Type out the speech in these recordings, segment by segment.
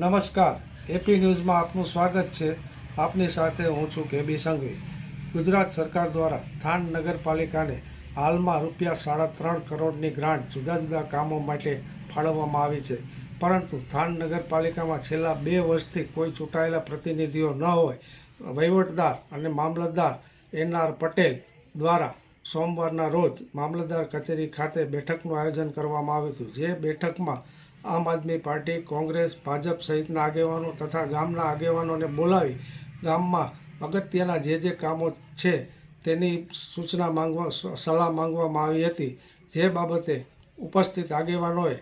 નમસ્કાર. એપી ન્યૂઝમાં આપનું સ્વાગત છે. આપની સાથે હું છું કેબી સંઘવી. ગુજરાત સરકાર દ્વારા થાન નગરપાલિકાને હાલમાં રૂપિયા સાડા ત્રણ કરોડની ગ્રાન્ટ જુદા જુદા કામો માટે ફાળવવામાં આવી છે. પરંતુ થાન નગરપાલિકામાં છેલ્લા બે વર્ષથી કોઈ ચૂંટાયેલા પ્રતિનિધિઓ ન હોય, વહીવટદાર અને મામલતદાર એન આર પટેલ દ્વારા સોમવારના રોજ મામલતદાર કચેરી ખાતે બેઠકનું આયોજન કરવામાં આવ્યું હતું. જે બેઠકમાં આમ આદમી પાર્ટી, કોંગ્રેસ, ભાજપ સહિતના આગેવાનો તથા ગામના આગેવાનોને બોલાવી ગામમાં અગત્યના જે જે કામો છે તેની સૂચના માંગવા, સલાહ માંગવામાં આવી હતી. જે બાબતે ઉપસ્થિત આગેવાનોએ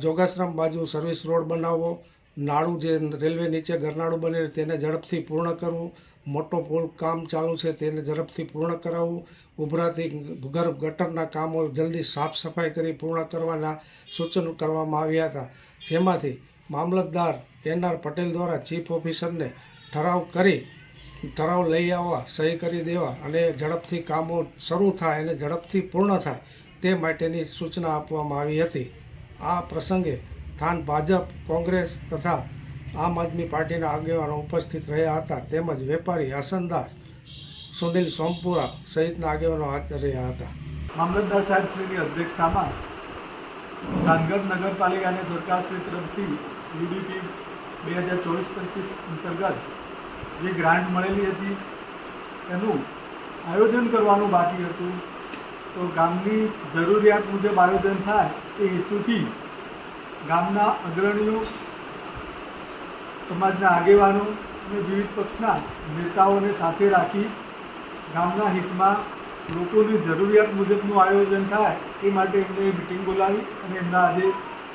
જોગાશ્રમ બાજુ સર્વિસ રોડ બનાવવો નાળું જે રેલવે નીચે ગરનાળું બને તેને ઝડપથી પૂર્ણ કરવું, મોટો પુલ કામ ચાલુ છે તેને ઝડપથી પૂર્ણ કરાવવું, ઉભરાતી ભૂગર્ભ ગટરના કામો જલ્દી સાફ સફાઈ કરી પૂર્ણ કરવાના સૂચનો કરવામાં આવ્યા હતા. જેમાંથી મામલતદાર એન આર પટેલ દ્વારા ચીફ ઓફિસરને ઠરાવ કરી, ઠરાવ લઈ આવવા, સહી કરી દેવા અને ઝડપથી કામો શરૂ થાય અને ઝડપથી પૂર્ણ થાય તે માટેની સૂચના આપવામાં આવી હતી. આ પ્રસંગે થાન ભાજપ, કોંગ્રેસ તથા આમ આદમી પાર્ટીના આગેવાનો ઉપસ્થિત રહ્યા હતા. તેમજ વેપારી હસનદાસ સુનિલ સોમપુરા સહિતના આગેવાનો હાજર રહ્યા હતા. મામલતદાર સાહેબશ્રીની અધ્યક્ષતામાં ધાનગઢ નગરપાલિકા અને સરકારશ્રી તરફથી યુડીપી બે હજાર ચોવીસ પચીસ અંતર્ગત જે ગ્રાન્ટ મળેલી હતી, એનું આયોજન કરવાનું બાકી હતું. તો ગામની જરૂરિયાત મુજબ આયોજન થાય એ હેતુથી ગામના અગ્રણીઓ, સમાજના આગેવાનો અને વિવિધ પક્ષના નેતાઓને સાથે રાખી ગામના હિતમાં લોકોની જરૂરિયાત મુજબનું આયોજન થાય એ માટે એમને મિટિંગ બોલાવી અને એમના આજે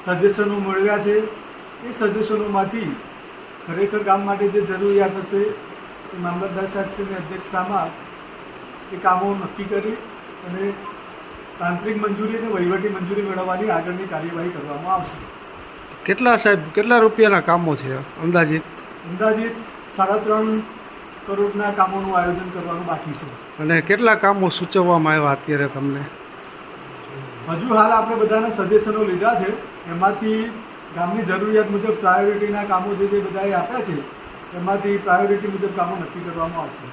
સજેશનો મળ્યા છે. એ સજેશનોમાંથી ખરેખર ગામ માટે જે જરૂરિયાત હશે એ મામલતદાર સાહેબશ્રીની અધ્યક્ષતામાં એ કામો નક્કી કરી અને તાંત્રિક મંજૂરી અને વહીવટી મંજૂરી મેળવવાની આગળની કાર્યવાહી કરવામાં આવશે. કેટલા સાહેબ કેટલા રૂપિયાના કામો છે? અંદાજિત? અંદાજિત સાડા ત્રણ કરોડના કામોનું આયોજન કરવાનું બાકી છે. અને કેટલા કામો સૂચવવામાં આવ્યા અત્યારે તમને? હજુ હાલ આપણે બધાના સજેશનો લીધા છે. એમાંથી ગામની જરૂરિયાત મુજબ પ્રાયોરિટીના કામો જે જે બધાએ આપ્યા છે એમાંથી પ્રાયોરિટી મુજબ કામો નક્કી કરવામાં આવશે.